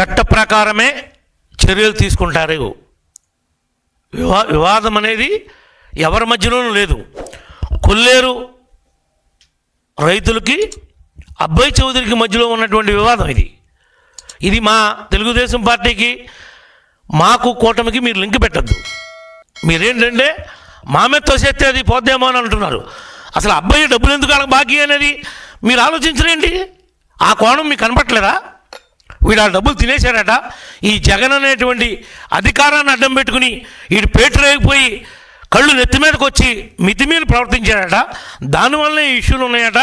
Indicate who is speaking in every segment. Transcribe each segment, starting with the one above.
Speaker 1: చట్ట ప్రకారమే చర్యలు తీసుకుంటారు. వివా వివాదం అనేది ఎవరి మధ్యలోనూ లేదు. కొల్లేరు రైతులకి అబ్బాయి చౌదరికి మధ్యలో ఉన్నటువంటి వివాదం ఇది. ఇది మా తెలుగుదేశం పార్టీకి మాకు కూటమికి మీరు లింక్ పెట్టద్దు. మీరేంటంటే మా మీద తోసేస్తే అది పోద్దేమో అని అంటున్నారు. అసలు అబ్బాయి డబ్బులు ఎందుకు అలా బాకీ అనేది మీరు ఆలోచించరేంటి? ఆ కోణం మీకు కనపట్లేదా వీడు ఆ డబ్బులు తినేశాడట. ఈ జగన్ అనేటువంటి అధికారాన్ని అడ్డం పెట్టుకుని వీడు పేటరేగిపోయి కళ్ళు నెత్తి మీదకి వచ్చి మితిమీరి ప్రవర్తించాడట. దానివల్లనే ఈ ఇష్యూలు ఉన్నాయట.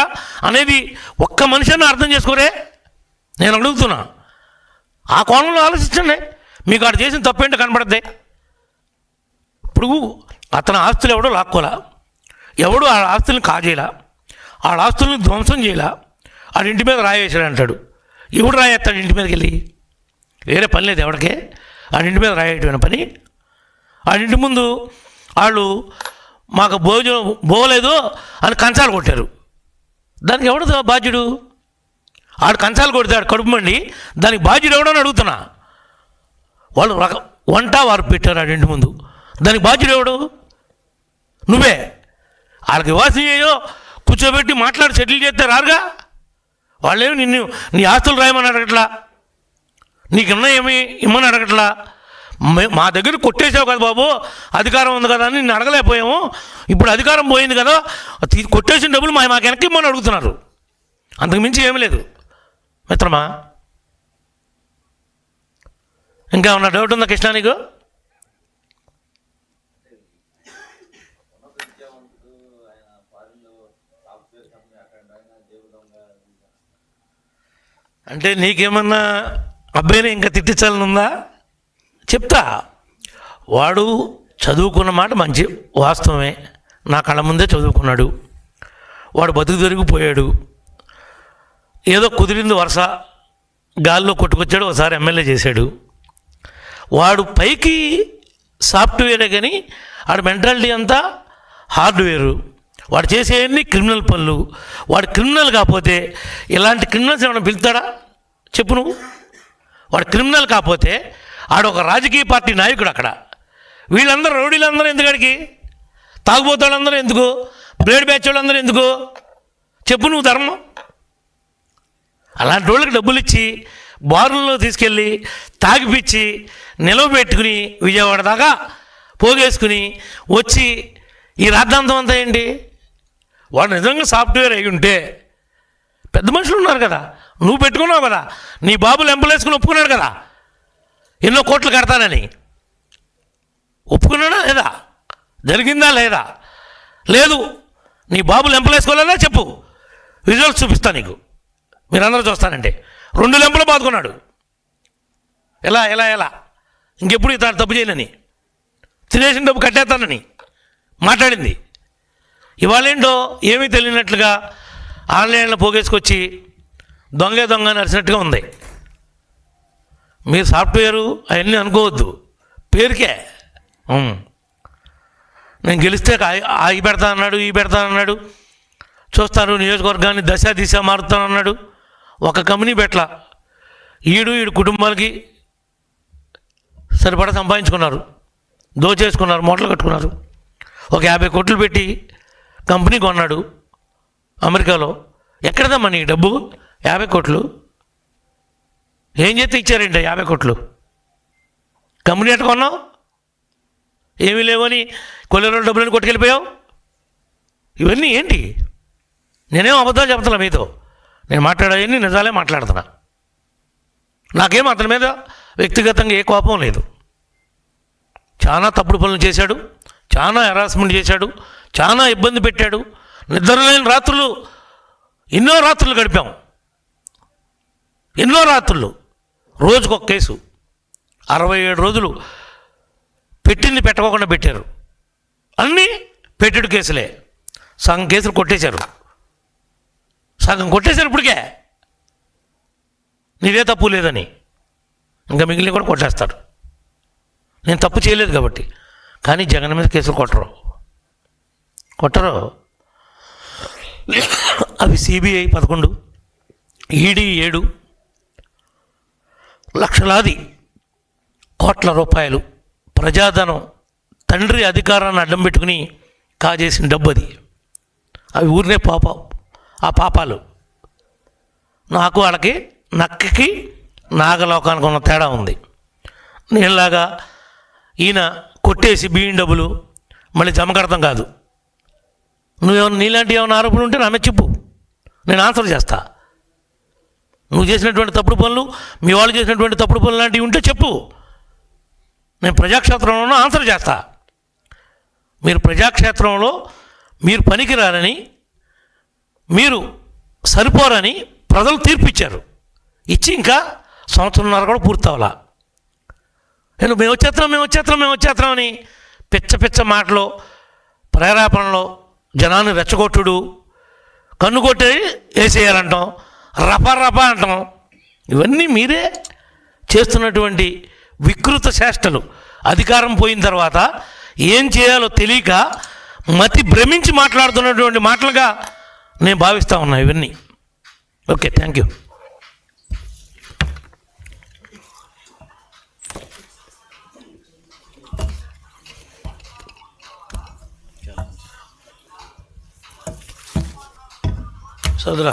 Speaker 1: అనేది ఒక్క మనిషిని అర్థం చేసుకోరే. నేను అడుగుతున్నా. ఆ కోణంలో ఆలోచించండి. మీకు ఆడు చేసిన తప్పేంటో కనబడద్దే ఇప్పుడు అతని ఆస్తులు ఎవడో లాక్కోలా? ఎవడు ఆ ఆస్తుల్ని కాజేయలా ఆ ఆస్తుల్ని ధ్వంసం చేయలా ఆడి ఇంటి మీద రాయేసాడు అంటాడు ఎవడు రాయేస్తాడు ఇంటి మీదకి వెళ్ళి? వేరే పని లేదు ఎవడికే? ఆ ఇంటి మీద రాయటమైన పని? ఆడింటి ముందు వాళ్ళు మాకు భోజనం పోలేదు అని కంచాలు కొట్టారు. దానికి ఎవడు బాధ్యుడు? ఆడు కంచాలు కొడతాడు కడుపు మండి దానికి బాధ్యుడు ఎవడని అడుగుతున్నా. వాళ్ళు రక వంట వారు పెట్టారు ఆడింటి ముందు. దానికి బాధ్యుడు ఎవడు? నువ్వే. వాళ్ళకి వివాసం చేయో కూర్చోబెట్టి మాట్లాడి సెటిల్ చేస్తే రారుగా? వాళ్ళేమి నిన్ను నీ ఆస్తులు రాయమని అడగట్లా? నీకున్న ఏమి ఇమ్మని అడగట్లా? మే- మా దగ్గర కొట్టేసావు కదా బాబు అధికారం ఉంది కదా అని నిన్ను అడగలేకపోయాము. ఇప్పుడు అధికారం పోయింది కదా కొట్టేసిన డబ్బులు మా మాకు వెనక్కి ఇమ్మని అడుగుతున్నారు. అంతకు మించి ఏమీ లేదు. మిత్రమా? ఇంకా ఉన్న డౌట్ ఉందా కృష్ణ నీకు? అంటే నీకేమన్నా అబ్బాయిని ఇంకా తిట్టించాలనుందా? చెప్తా. వాడు చదువుకున్న మాట మంచి వాస్తవమే. నా కళ్ళ ముందే చదువుకున్నాడు. వాడు బతుకు దొరికిపోయాడు ఏదో కుదిరింది వరుస. గాల్లో కొట్టుకొచ్చాడు ఒకసారి ఎమ్మెల్యే చేశాడు. వాడు పైకి సాఫ్ట్వేరే కానీ ఆడు మెంటాలిటీ అంతా హార్డ్వేరు. వాడు చేసేవన్నీ క్రిమినల్ పనులు. వాడు క్రిమినల్ కాకపోతే ఇలాంటి క్రిమినల్స్ ఏమైనా పిలుతాడా? చెప్పు నువ్వు. వాడు క్రిమినల్ కాకపోతే ఆడొక ఒక రాజకీయ పార్టీ నాయకుడు అక్కడ. వీళ్ళందరూ రౌడీలందరూ ఎందుకడికి? తాగుబోతాళ్ళందరూ ఎందుకు? బ్లేడ్ బ్యాచ్ వాళ్ళందరూ ఎందుకు? చెప్పు నువ్వు ధర్మం. అలాంటి వాళ్ళకి డబ్బులు ఇచ్చి బారుల్లో తీసుకెళ్ళి తాగిపిచ్చి నిలవబెట్టుకుని విజయవాడ దాకా పోగేసుకుని వచ్చి ఈ రాద్ధాంతం అంతా ఏంటి? వాడు నిజంగా సాఫ్ట్వేర్ అయి ఉంటే పెద్ద మనుషులు ఉన్నారు కదా. నువ్వు పెట్టుకున్నావు కదా. నీ బాబులు ఎంపలేసుకుని ఒప్పుకున్నాడు కదా. ఎన్నో కోట్లు కడతానని. ఒప్పుకున్నాడా లేదా? జరిగిందా లేదా? లేదు. నీ బాబులు ఎంపలేసుకోలేదా చెప్పు. రిజల్ట్స్ చూపిస్తా నీకు. మీరందరూ చూస్తానంటే రెండు లెంపలు బాదుకున్నాడు. ఎలా ఎలా ఎలా? ఇంకెప్పుడు ఇతను తప్పు చేయనని. తినేసిన డబ్బు కట్టేస్తానని మాట్లాడింది. ఇవాళేంటో ఏమీ తెలియనట్లుగా ఆన్లైన్లో పోగేసుకొచ్చి దొంగే దొంగ నడిచినట్టుగా ఉంది. మీరు సాఫ్ట్వేరు అవన్నీ అనుకోవద్దు. పేరుకే. నేను గెలిస్తే ఆగి పెడతా అన్నాడు ఈ పెడతా అన్నాడు. చూస్తారు నియోజకవర్గాన్ని దశ దిశ మారుతానన్నాడు ఒక కంపెనీ పెట్ల ఈడు ఈడు కుటుంబాలకి సరిపడా సంపాదించుకున్నారు. దోచేసుకున్నారు మూటలు కట్టుకున్నారు. ఒక యాభై కోట్లు పెట్టి కంపెనీ కొన్నాడు అమెరికాలో. ఎక్కడదమ్మా నీ డబ్బు? యాభై కోట్లు. ఏం చేస్తే ఇచ్చారండి యాభై కోట్లు? కంపెనీ ఎట్ట కొన్నావు? ఏమీ లేవని కొల్లెలో డబ్బులను కొట్టుకెళ్ళిపోయావు? ఇవన్నీ ఏంటి? నేనేం అబద్ధాలు చెప్తున్నా మీతో? నేను మాట్లాడేవన్నీ నిజాలే మాట్లాడుతున్నా. నాకేం అతని మీద వ్యక్తిగతంగా ఏ కోపం లేదు. చాలా తప్పుడు పనులు చేశాడు. చాలా హెరాస్మెంట్ చేశాడు. చాలా ఇబ్బంది పెట్టాడు. నిద్రలేని రాత్రులు ఎన్నో రాత్రులు గడిపాం. ఎన్నో రాత్రులు. రోజుకొక కేసు. అరవై ఏడు రోజులు పెట్టింది పెట్టకోకుండా పెట్టారు. అన్నీ పెట్టెడు కేసులే. సగం కేసులు కొట్టేశారు. సగం కొట్టేశారు ఇప్పటికే. నీదే తప్పు లేదని. ఇంకా మిగిలిన కూడా కొట్టేస్తారు. నేను తప్పు చేయలేదు కాబట్టి. కానీ జగన్ మీద కేసులు కొట్టరు. కొట్టరు. అవి సిబిఐ పదకొండు ఈడీ ఏడు లక్షలాది కోట్ల రూపాయలు ప్రజాధనం తండ్రి అధికారాన్ని అడ్డం పెట్టుకుని కాజేసిన డబ్బు అది. అవి ఊరినే పాప ఆ పాపాలు. నాకు వాళ్ళకి నక్కకి నాగలోకానికి ఉన్న తేడా ఉంది. నేనులాగా ఈయన కొట్టేసి బియ్యం డబ్బులు మళ్ళీ జమ కడతాం కాదు. నువ్వేమన్నా నీలాంటి ఏమైనా ఆరోపణలు ఉంటే నా మీద చెప్పు. నేను ఆన్సర్ చేస్తా. నువ్వు చేసినటువంటి తప్పుడు పనులు మీ వాళ్ళు చేసినటువంటి తప్పుడు పనులు లాంటివి ఉంటే చెప్పు. నేను ప్రజాక్షేత్రంలో ఆన్సర్ చేస్తా. మీరు ప్రజాక్షేత్రంలో మీరు పనికిరారని మీరు సరిపోరని ప్రజలు తీర్పిచ్చారు. ఇచ్చి ఇంకా సంవత్సరంన్నర కూడా పూర్తవలా. నేను మేము వచ్చేస్తున్నాం మేము వచ్చేస్తున్నాం మేము వచ్చేస్తున్నాం అని పిచ్చ పిచ్చ మాటలు ప్రేరేపణలో జనాన్ని రెచ్చగొట్టుడు. కన్ను కొట్టి వేసేయాలంటాం రపరప అంటాం. ఇవన్నీ మీరే చేస్తున్నటువంటి వికృత చేష్టలు. అధికారం పోయిన తర్వాత ఏం చేయాలో తెలియక మతి భ్రమించి మాట్లాడుతున్నటువంటి మాటలుగా నేను భావిస్తూ ఉన్నా ఇవన్నీ. Okay thank you. Sadıra.